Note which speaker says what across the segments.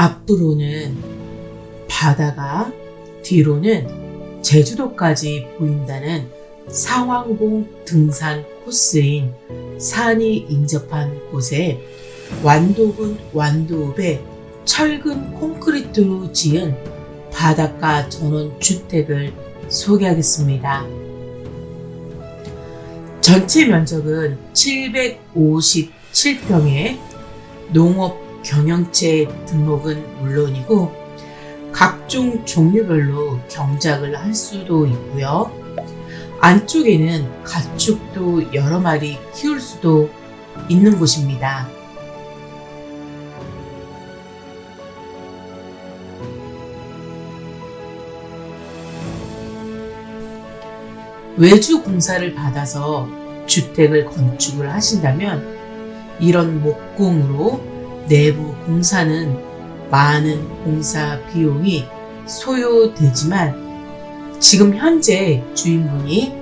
Speaker 1: 앞으로는 바다가 뒤로는 제주도까지 보인다는 상황봉 등산 코스인 산이 인접한 곳에 완도군 완도읍에 철근 콘크리트로 지은 바닷가 전원 주택을 소개하겠습니다. 전체 면적은 757평에 농업 경영체 등록은 물론이고 각종 종류별로 경작을 할 수도 있고요. 안쪽에는 가축도 여러 마리 키울 수도 있는 곳입니다. 외주 공사를 받아서 주택을 건축을 하신다면 이런 목공으로 내부 공사는 많은 공사 비용이 소요되지만 지금 현재 주인분이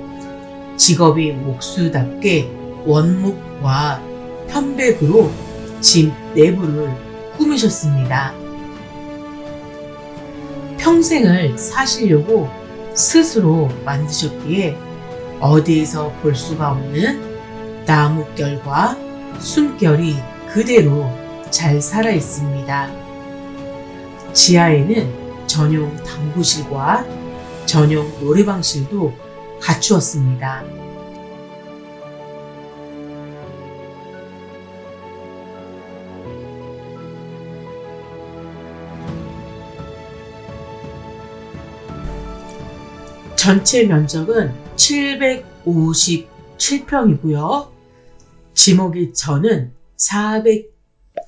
Speaker 1: 직업이 목수답게 원목과 편백으로 집 내부를 꾸미셨습니다. 평생을 사시려고 스스로 만드셨기에 어디에서 볼 수가 없는 나뭇결과 숨결이 그대로 잘 살아 있습니다. 지하에는 전용 당구실과 전용 노래방실도 갖추었습니다. 전체 면적은 757평이고요. 지목이 저는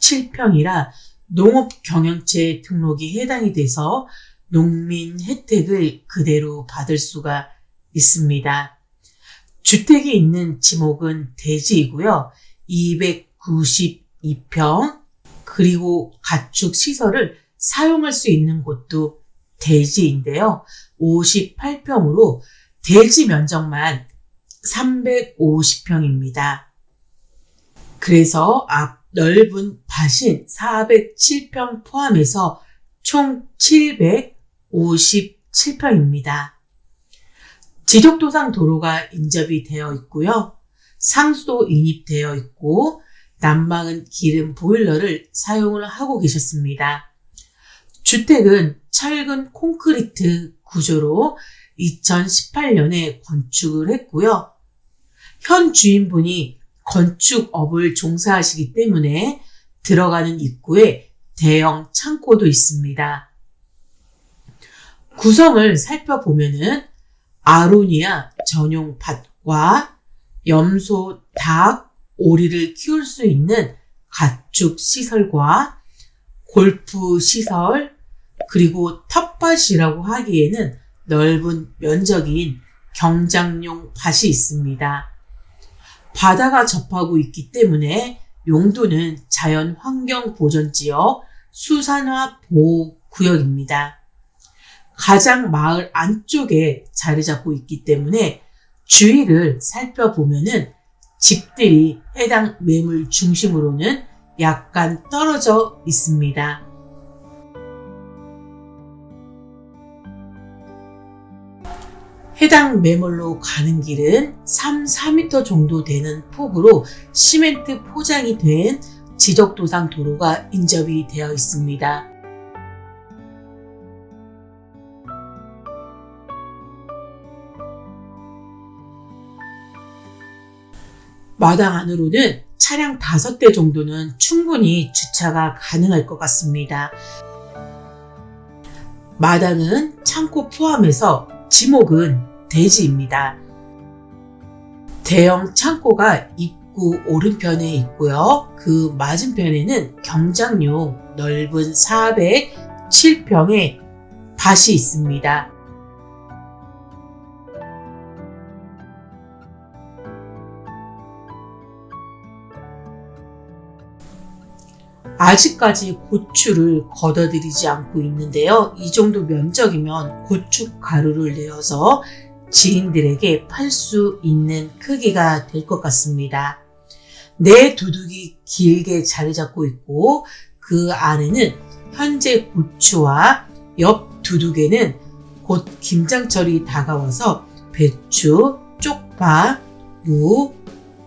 Speaker 1: 407평이라 농업 경영체 등록이 해당이 돼서 농민 혜택을 그대로 받을 수가 있습니다. 주택이 있는 지목은 대지이고요. 292평 그리고 가축 시설을 사용할 수 있는 곳도 대지인데요. 58평으로 대지 면적만 350평입니다. 그래서 앞 넓은 밭인 407평 포함해서 총 757평입니다. 지적도상 도로가 인접이 되어 있고요. 상수도 인입되어 있고 난방은 기름 보일러를 사용을 하고 계셨습니다. 주택은 철근 콘크리트 구조로 2018년에 건축을 했고요. 현 주인분이 건축업을 종사하시기 때문에 들어가는 입구에 대형 창고도 있습니다. 구성을 살펴보면은 아로니아 전용 밭과 염소, 닭, 오리를 키울 수 있는 가축 시설과 골프 시설, 그리고 텃밭이라고 하기에는 넓은 면적인 경장용 밭이 있습니다. 바다가 접하고 있기 때문에 용도는 자연 환경 보전 지역 수산화 보호 구역입니다. 가장 마을 안쪽에 자리 잡고 있기 때문에 주위를 살펴보면은 집들이 해당 매물 중심으로는 약간 떨어져 있습니다. 해당 매물로 가는 길은 3, 4m 정도 되는 폭으로 시멘트 포장이 된 지적도상 도로가 인접이 되어 있습니다. 마당 안으로는 차량 5대 정도는 충분히 주차가 가능할 것 같습니다. 마당은 창고 포함해서 지목은 대지입니다. 대형 창고가 입구 오른편에 있고요. 그 맞은편에는 경장용 넓은 407평의 밭이 있습니다. 아직까지 고추를 걷어들이지 않고 있는데요. 이 정도 면적이면 고추 가루를 내어서 지인들에게 팔 수 있는 크기가 될 것 같습니다. 내 두둑이 길게 자리 잡고 있고 그 안에는 현재 고추와 옆 두둑에는 곧 김장철이 다가와서 배추, 쪽파, 무,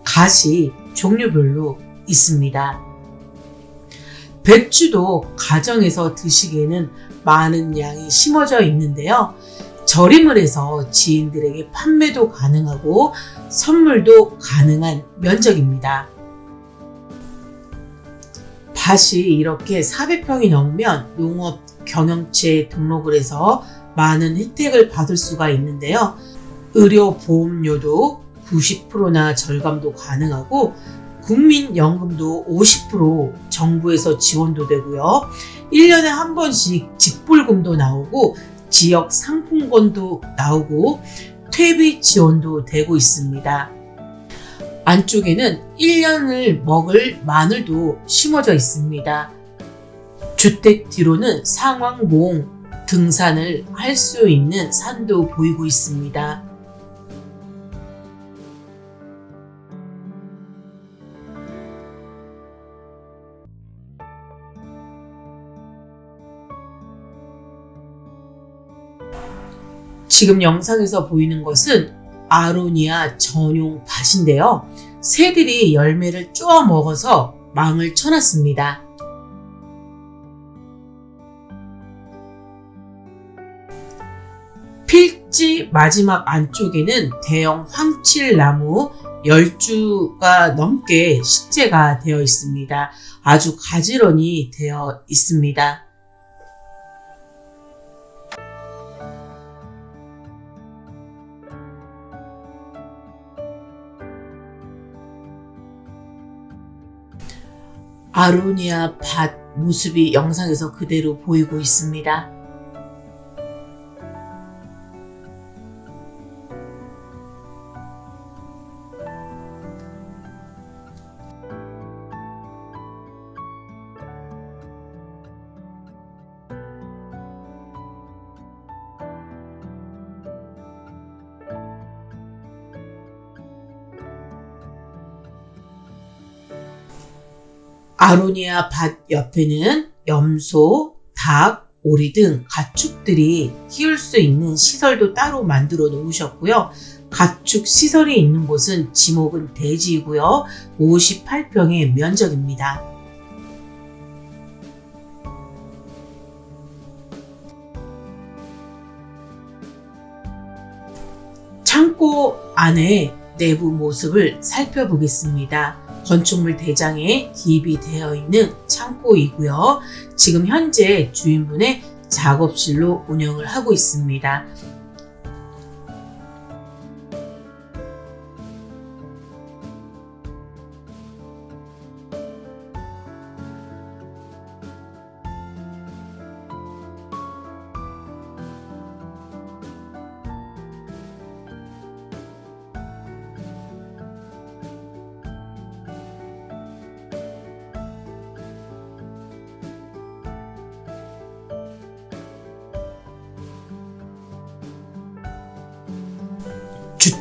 Speaker 1: 가시 종류별로 있습니다. 배추도 가정에서 드시기에는 많은 양이 심어져 있는데요. 절임을 해서 지인들에게 판매도 가능하고 선물도 가능한 면적입니다. 밭이 이렇게 400평이 넘으면 농업 경영체에 등록을 해서 많은 혜택을 받을 수가 있는데요. 의료 보험료도 90%나 절감도 가능하고 국민연금도 50% 정부에서 지원도 되고요. 1년에 한 번씩 직불금도 나오고 지역 상품권도 나오고 퇴비 지원도 되고 있습니다. 안쪽에는 1년을 먹을 마늘도 심어져 있습니다. 주택 뒤로는 상황봉 등산을 할 수 있는 산도 보이고 있습니다. 지금 영상에서 보이는 것은 아로니아 전용 밭인데요. 새들이 열매를 쪼아 먹어서 망을 쳐놨습니다. 필지 마지막 안쪽에는 대형 황칠나무 10주가 넘게 식재가 되어 있습니다. 아주 가지런히 되어 있습니다. 아로니아 밭 모습이 영상에서 그대로 보이고 있습니다. 아로니아 밭 옆에는 염소, 닭, 오리 등 가축들이 키울 수 있는 시설도 따로 만들어 놓으셨고요. 가축 시설이 있는 곳은 지목은 대지이고요. 58평의 면적입니다. 창고 안에 내부 모습을 살펴보겠습니다. 건축물 대장에 기입이 되어 있는 창고이고요. 지금 현재 주인분의 작업실로 운영을 하고 있습니다.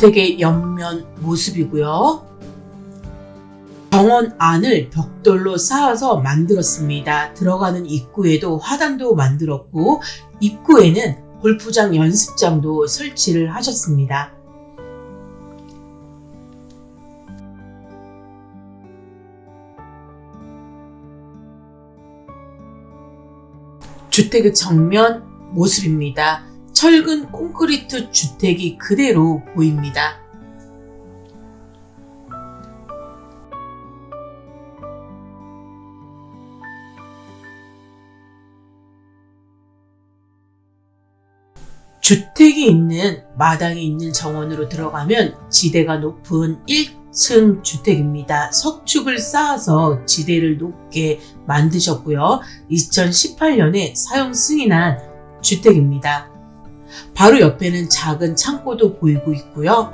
Speaker 1: 주택의 옆면 모습이고요. 정원 안을 벽돌로 쌓아서 만들었습니다. 들어가는 입구에도 화단도 만들었고 입구에는 골프장 연습장도 설치를 하셨습니다. 주택의 정면 모습입니다. 철근 콘크리트 주택이 그대로 보입니다. 주택이 있는 마당에 있는 정원으로 들어가면 지대가 높은 1층 주택입니다. 석축을 쌓아서 지대를 높게 만드셨고요. 2018년에 사용 승인한 주택입니다. 바로 옆에는 작은 창고도 보이고 있고요.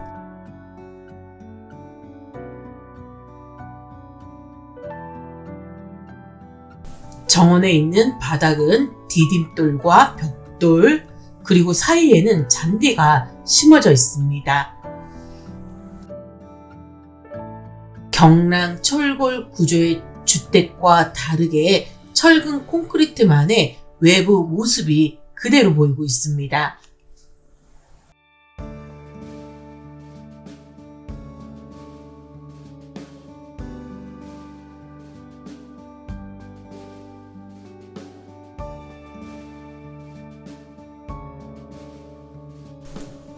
Speaker 1: 정원에 있는 바닥은 디딤돌과 벽돌, 그리고 사이에는 잔디가 심어져 있습니다. 경랑 철골 구조의 주택과 다르게 철근 콘크리트만의 외부 모습이 그대로 보이고 있습니다.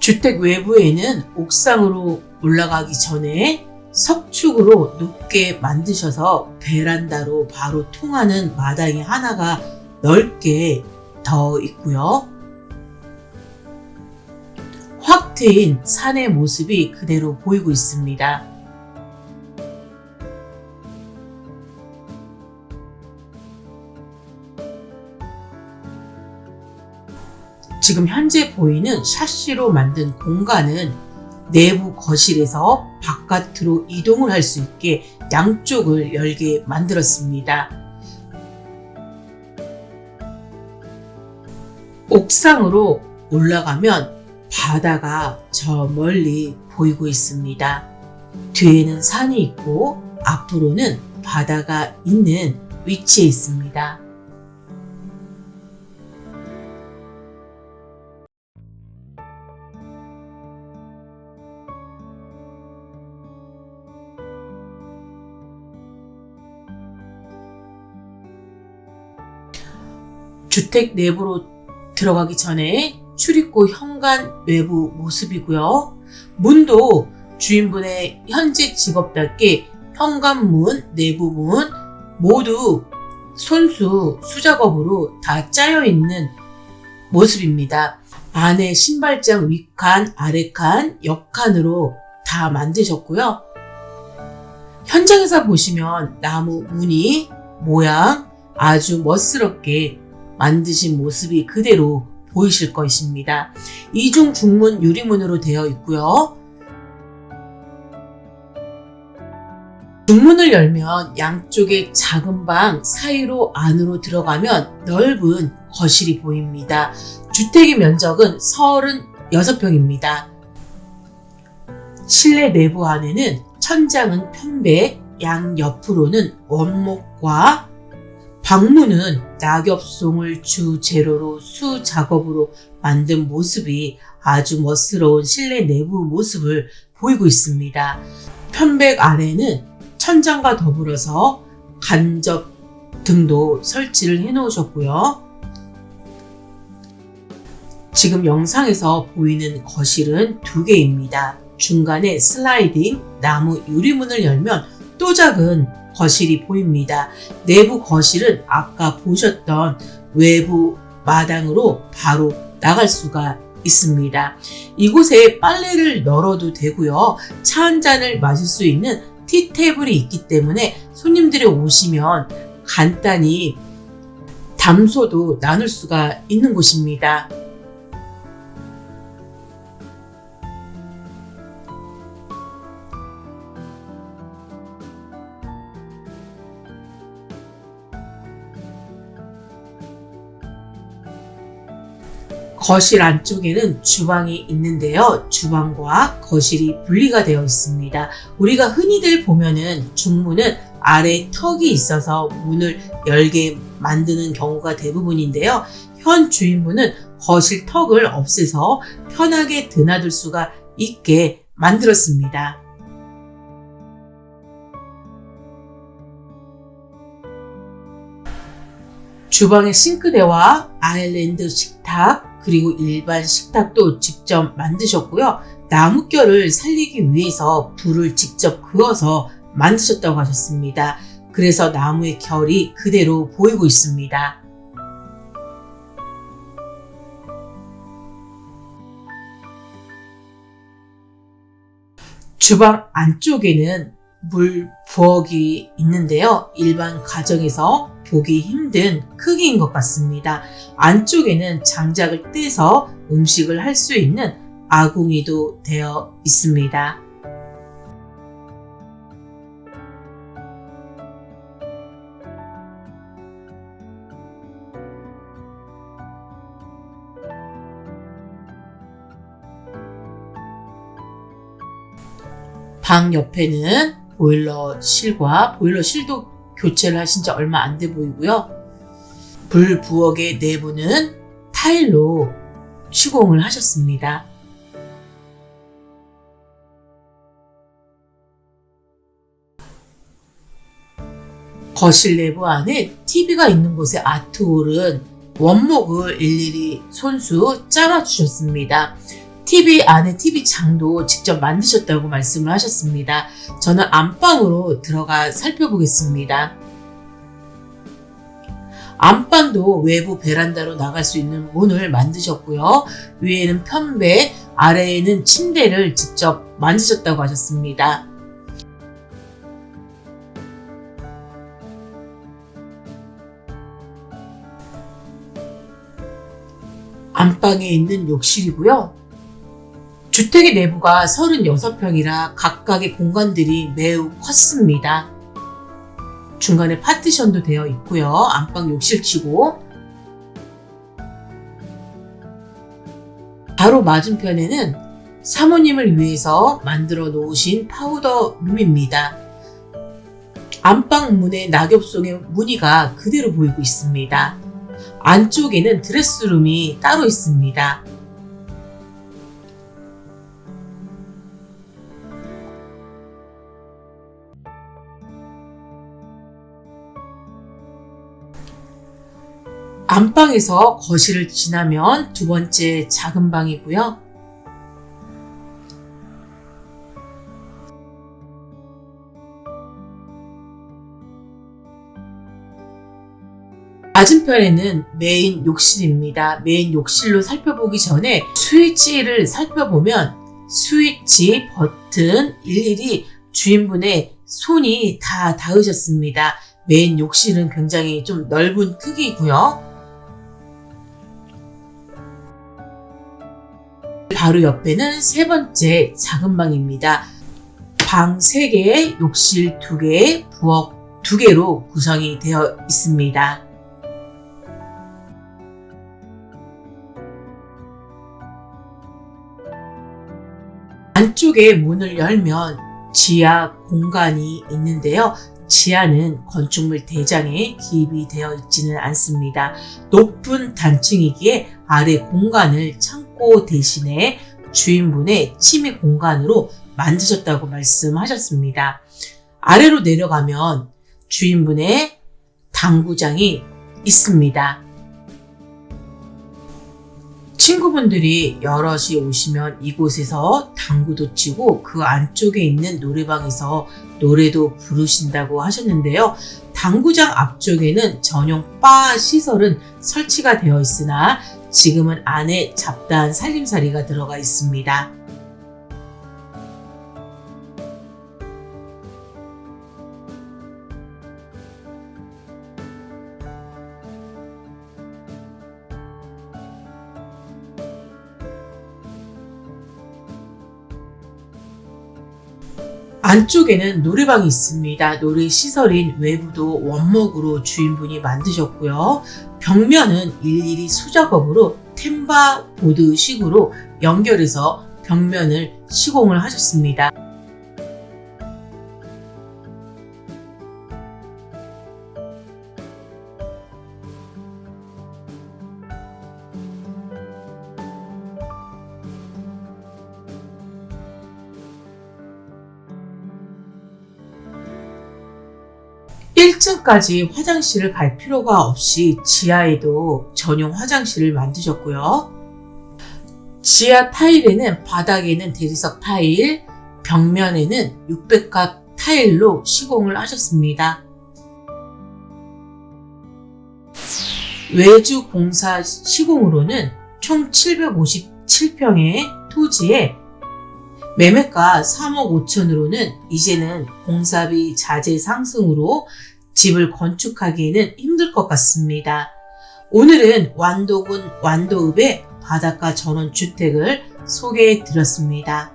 Speaker 1: 주택 외부에는 옥상으로 올라가기 전에 석축으로 높게 만드셔서 베란다로 바로 통하는 마당이 하나가 넓게 더 있고요. 확 트인 산의 모습이 그대로 보이고 있습니다. 지금 현재 보이는 샤시로 만든 공간은 내부 거실에서 바깥으로 이동을 할 수 있게 양쪽을 열게 만들었습니다. 옥상으로 올라가면 바다가 저 멀리 보이고 있습니다. 뒤에는 산이 있고 앞으로는 바다가 있는 위치에 있습니다. 주택 내부로 들어가기 전에 출입구 현관 외부 모습이고요. 문도 주인분의 현재 직업답게 현관문, 내부문 모두 손수 수작업으로 다 짜여 있는 모습입니다. 안에 신발장 윗칸, 아래칸, 옆칸으로 다 만드셨고요. 현장에서 보시면 나무 무늬, 모양 아주 멋스럽게 만드신 모습이 그대로 보이실 것입니다. 이중 중문 유리문으로 되어 있고요. 중문을 열면 양쪽에 작은 방 사이로 안으로 들어가면 넓은 거실이 보입니다. 주택의 면적은 36평입니다. 실내 내부 안에는 천장은 편백, 양 옆으로는 원목과 방문은 낙엽송을 주 재료로 수 작업으로 만든 모습이 아주 멋스러운 실내 내부 모습을 보이고 있습니다. 편백 아래는 천장과 더불어서 간접 등도 설치를 해 놓으셨고요. 지금 영상에서 보이는 거실은 두 개입니다. 중간에 슬라이딩 나무 유리문을 열면 또 작은 거실이 보입니다. 내부 거실은 아까 보셨던 외부 마당으로 바로 나갈 수가 있습니다. 이곳에 빨래를 널어도 되고요. 차 한 잔을 마실 수 있는 티 테이블이 있기 때문에 손님들이 오시면 간단히 담소도 나눌 수가 있는 곳입니다. 거실 안쪽에는 주방이 있는데요. 주방과 거실이 분리가 되어 있습니다. 우리가 흔히들 보면은 중문은 아래 턱이 있어서 문을 열게 만드는 경우가 대부분인데요. 현 주인분은 거실 턱을 없애서 편하게 드나들 수가 있게 만들었습니다. 주방의 싱크대와 아일랜드 식탁 그리고 일반 식탁도 직접 만드셨고요. 나무결을 살리기 위해서 불을 직접 그어서 만드셨다고 하셨습니다. 그래서 나무의 결이 그대로 보이고 있습니다. 주방 안쪽에는 물 부엌이 있는데요. 일반 가정에서 보기 힘든 크기인 것 같습니다. 안쪽에는 장작을 떼서 음식을 할 수 있는 아궁이도 되어 있습니다. 방 옆에는 보일러 실과 보일러 실도 교체를 하신 지 얼마 안 돼 보이고요. 불 부엌의 내부는 타일로 시공을 하셨습니다. 거실 내부 안에 TV가 있는 곳의 아트홀은 원목을 일일이 손수 짜아 주셨습니다. TV 안에 TV 장도 직접 만드셨다고 말씀을 하셨습니다. 저는 안방으로 들어가 살펴보겠습니다. 안방도 외부 베란다로 나갈 수 있는 문을 만드셨고요. 위에는 편배, 아래에는 침대를 직접 만드셨다고 하셨습니다. 안방에 있는 욕실이고요. 주택의 내부가 36평이라 각각의 공간들이 매우 컸습니다. 중간에 파티션도 되어 있고요. 안방 욕실치고 바로 맞은편에는 사모님을 위해서 만들어 놓으신 파우더 룸입니다. 안방 문의 낙엽송의 무늬가 그대로 보이고 있습니다. 안쪽에는 드레스룸이 따로 있습니다. 안방에서 거실을 지나면 두 번째 작은 방이고요. 맞은편에는 메인 욕실입니다. 메인 욕실로 살펴보기 전에 스위치를 살펴보면 스위치, 버튼 일일이 주인분의 손이 다 닿으셨습니다. 메인 욕실은 굉장히 좀 넓은 크기고요. 바로 옆에는 세 번째 작은 방입니다. 방 3개, 욕실 2개, 부엌 2개로 구성이 되어 있습니다. 안쪽에 문을 열면 지하 공간이 있는데요. 지하는 건축물 대장에 기입이 되어 있지는 않습니다. 높은 단층이기에 아래 공간을 창 고 대신에 주인분의 취미 공간으로 만드셨다고 말씀하셨습니다. 아래로 내려가면 주인분의 당구장이 있습니다. 친구분들이 여럿이 오시면 이곳에서 당구도 치고 그 안쪽에 있는 노래방에서 노래도 부르신다고 하셨는데요. 당구장 앞쪽에는 전용 바 시설은 설치가 되어 있으나 지금은 안에 잡다한 살림살이가 들어가 있습니다. 안쪽에는 노래방이 있습니다. 노래 시설인 외부도 원목으로 주인분이 만드셨고요. 벽면은 일일이 수작업으로 템바 보드식으로 연결해서 벽면을 시공을 하셨습니다. 1층까지 화장실을 갈 필요가 없이 지하에도 전용 화장실을 만드셨고요. 지하 타일에는 바닥에는 대리석 타일, 벽면에는 600각 타일로 시공을 하셨습니다. 외주 공사 시공으로는 총 757평의 토지에 매매가 3억 5천으로는 이제는 공사비 자재 상승으로 집을 건축하기에는 힘들 것 같습니다. 오늘은 완도군 완도읍의 바닷가 전원 주택을 소개해 드렸습니다.